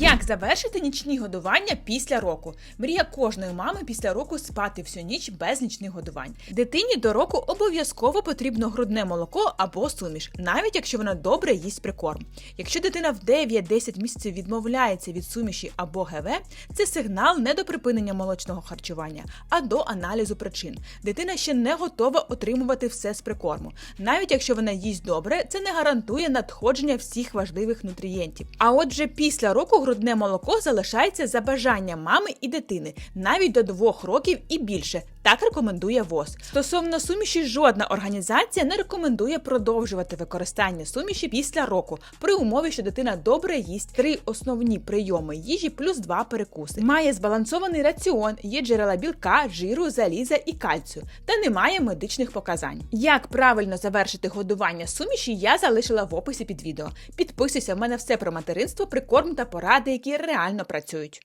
Як завершити нічні годування після року? Мрія кожної мами після року спати всю ніч без нічних годувань. Дитині до року обов'язково потрібно грудне молоко або суміш, навіть якщо вона добре їсть прикорм. Якщо дитина в 9-10 місяців відмовляється від суміші або ГВ, це сигнал не до припинення молочного харчування, а до аналізу причин. Дитина ще не готова отримувати все з прикорму. Навіть якщо вона їсть добре, це не гарантує надходження всіх важливих нутрієнтів. А отже, після року грудне молоко залишається за бажанням мами і дитини навіть до двох років і більше. Так рекомендує ВОЗ. Стосовно суміші, жодна організація не рекомендує продовжувати використання суміші після року, при умові, що дитина добре їсть три основні прийоми їжі плюс два перекуси. Має збалансований раціон, є джерела білка, жиру, заліза і кальцію, та немає медичних показань. Як правильно завершити годування суміші, я залишила в описі під відео. Підписуйся, в мене все про материнство, прикорм та поради, які реально працюють.